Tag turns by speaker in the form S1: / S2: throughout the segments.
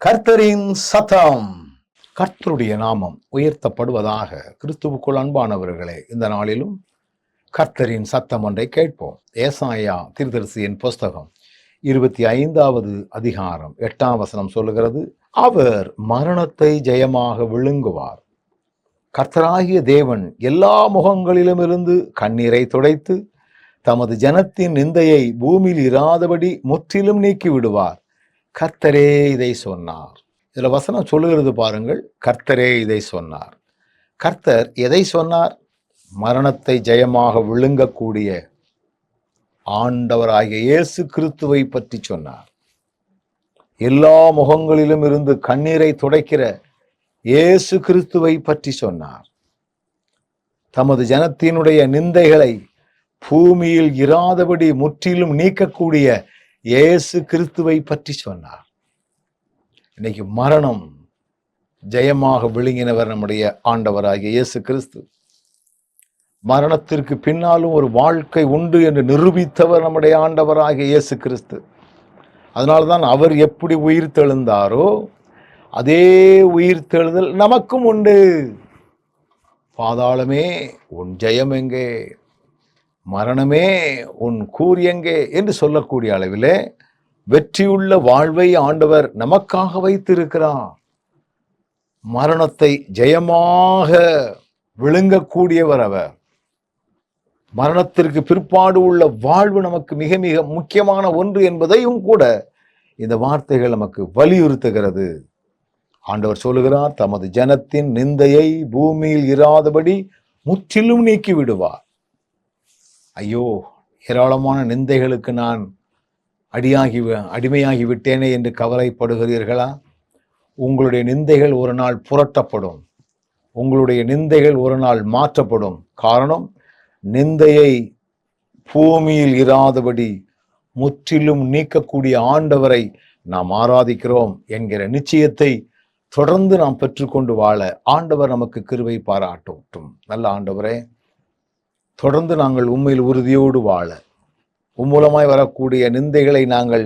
S1: கர்த்தரின் சத்தம். கர்த்தருடைய நாமம் உயர்த்தப்படுவதாக கிறிஸ்துவுக்குள் அன்பானவர்களே இந்த நாளிலும் கர்த்தரின் சத்தம் ஒன்றை கேட்போம். ஏசாயா திருதரிசியின் புஸ்தகம் இருபத்தி ஐந்தாவது அதிகாரம் எட்டாம் வசனம் சொல்லுகிறது அவர் மரணத்தை ஜெயமாக விழுங்குவார். கர்த்தராகிய தேவன் எல்லா முகங்களிலும் இருந்து கண்ணீரை துடைத்து தமது ஜனத்தின் நிந்தையை பூமியில் இராதபடி முற்றிலும் நீக்கி விடுவார் கர்த்தரே இதை சொன்னார். இதில் வசனம் சொல்லுகிறது பாருங்கள் கர்த்தரே இதை சொன்னார். கர்த்தர் எதை சொன்னார்? மரணத்தை ஜெயமாக விழுங்கக்கூடிய ஆண்டவராகிய இயேசு கிறிஸ்துவை பற்றி சொன்னார். எல்லா முகங்களிலும் இருந்து கண்ணீரை துடைக்கிற இயேசு கிறிஸ்துவை பற்றி சொன்னார். தமது ஜனத்தினுடைய நிந்தைகளை பூமியில் இராதபடி முற்றிலும் நீக்கக்கூடிய இயேசு கிறிஸ்துவை பற்றி சொன்னார். இன்னைக்கு மரணம் ஜெயமாக விழுங்கினவர் நம்முடைய ஆண்டவராகிய இயேசு கிறிஸ்து. மரணத்திற்கு பின்னாலும் ஒரு வாழ்க்கை உண்டு என்று நிரூபித்தவர் நம்முடைய ஆண்டவராகிய இயேசு கிறிஸ்து. அதனால்தான் அவர் எப்படி உயிர் தெழுந்தாரோ அதே உயிர் தெழுதல் நமக்கும் உண்டு. பாதாளமே உன் ஜெயம் எங்கே? மரணமே உன் கூறியங்கே என்று சொல்லக்கூடிய அளவிலே வெற்றியுள்ள வாழ்வை ஆண்டவர் நமக்காக வைத்திருக்கிறார். மரணத்தை ஜெயமாக விழுங்கக்கூடியவர் அவர். மரணத்திற்கு பிற்பாடு உள்ள வாழ்வு நமக்கு மிக மிக முக்கியமான ஒன்று என்பதையும் கூட இந்த வார்த்தைகள் நமக்கு வலியுறுத்துகிறது. ஆண்டவர் சொல்லுகிறார் தமது ஜனத்தின் நிந்தையை பூமியில் இராதபடி முற்றிலும் நீக்கி விடுவார் ஐயோ ஏராளமான நிந்தைகளுக்கு நான் அடியாகி அடிமையாகி விட்டேனே என்று கவலைப்படுகிறீர்களா? உங்களுடைய நிந்தைகள் ஒரு நாள் புரட்டப்படும். உங்களுடைய நிந்தைகள் ஒரு நாள் மாற்றப்படும். காரணம் நிந்தையை பூமியில் இராதபடி முற்றிலும் நீக்கக்கூடிய ஆண்டவரை நாம் ஆராதிக்கிறோம் என்கிற நிச்சயத்தை தொடர்ந்து நாம் பெற்றுக்கொண்டு வாழ ஆண்டவர் நமக்கு கிருவை பாராட்டும் நல்ல ஆண்டவரே தொடர்ந்து நாங்கள் உண்மையில் உறுதியோடு வாழ. உம்மூலமாய் வரக்கூடிய நிந்தைகளை நாங்கள்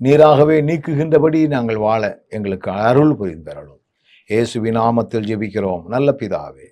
S1: நீராகவே நீக்குகின்றபடி நாங்கள் வாழ எங்களுக்கு அருள் புரிந்தரலும் இயேசுவின் நாமத்தில் ஜெபிக்கிறோம். நல்ல பிதாவே